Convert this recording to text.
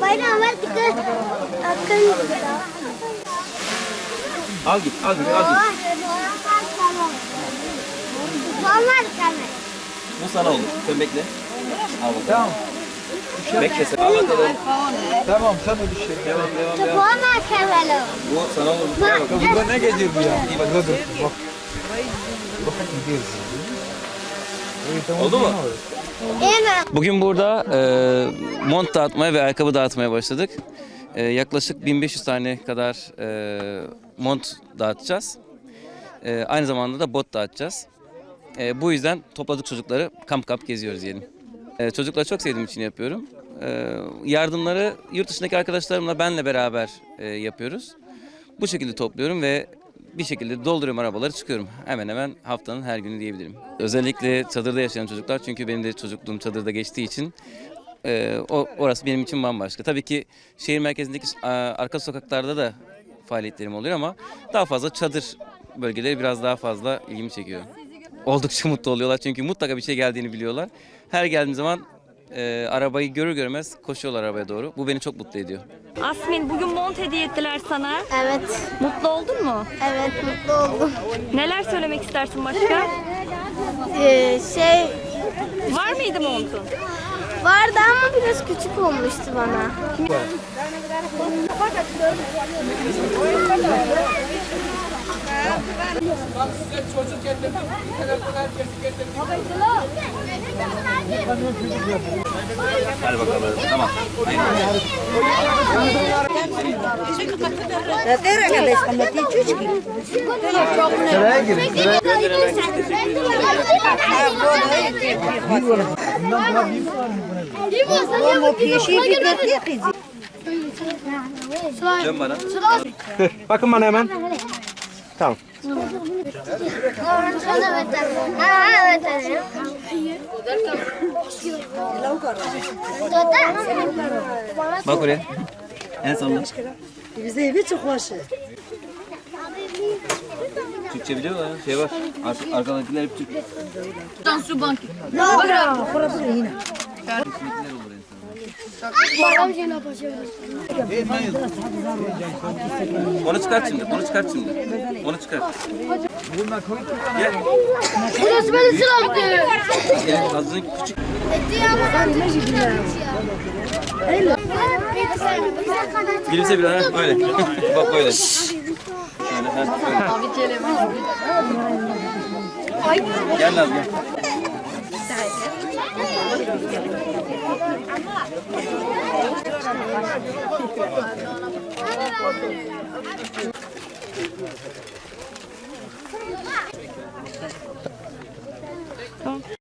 Bayram ver dikkat. Al git, al git, al git. Onlar sana. Bu sana olur. Sen bekle. Al bakalım. Tamam. Bekle sen. Al bakalım. Tamam sana bir şey. Devam, devam, devam. Bu sana olur. Bakalım. Burada ne ya? Bak. Burada dur. Bak. Bak gidiyoruz. Oldu mu? Bugün burada e, mont dağıtmaya ve ayakkabı dağıtmaya başladık. E, yaklaşık 1500 tane kadar e, mont dağıtacağız. E, aynı zamanda da bot dağıtacağız. E, bu yüzden topladık çocukları kamp kamp geziyoruz diyelim. E, çocukları çok sevdiğim için yapıyorum. E, yardımları yurt dışındaki arkadaşlarımla benle beraber e, yapıyoruz. Bu şekilde topluyorum ve bir şekilde dolduruyorum arabaları çıkıyorum. Hemen hemen haftanın her günü diyebilirim. Özellikle çadırda yaşayan çocuklar çünkü benim de çocukluğum çadırda geçtiği için e, o orası benim için bambaşka. Tabii ki şehir merkezindeki a, arka sokaklarda da faaliyetlerim oluyor ama daha fazla çadır bölgeleri biraz daha fazla ilgimi çekiyor. Oldukça mutlu oluyorlar çünkü mutlaka bir şey geldiğini biliyorlar. Her geldiğim zaman e, arabayı görür görmez koşuyorlar arabaya doğru. Bu beni çok mutlu ediyor. Asmin bugün mont hediye ettiler sana. Evet. Mutlu oldun mu? Evet mutlu oldum. Neler söylemek istersin başka? Ee, şey Var mıydı montun? vardı ama biraz küçük olmuştu bana. Hadi bakalım. Tamam. Sıraya girin. Sıraya Dön bana. Bakın bana hemen. Tamam. Bak oraya. En sonunda. Bize evi çok hoş. Türkçe biliyorlar ya. Şey var. Ar arkadakiler hep Türk. Onu çıkart şimdi. Onu çıkart şimdi. Onu çıkart. Gel. Elin hazırın küçük. Gülümse bir ha böyle. Bak böyle. Gel Naz. Tamam.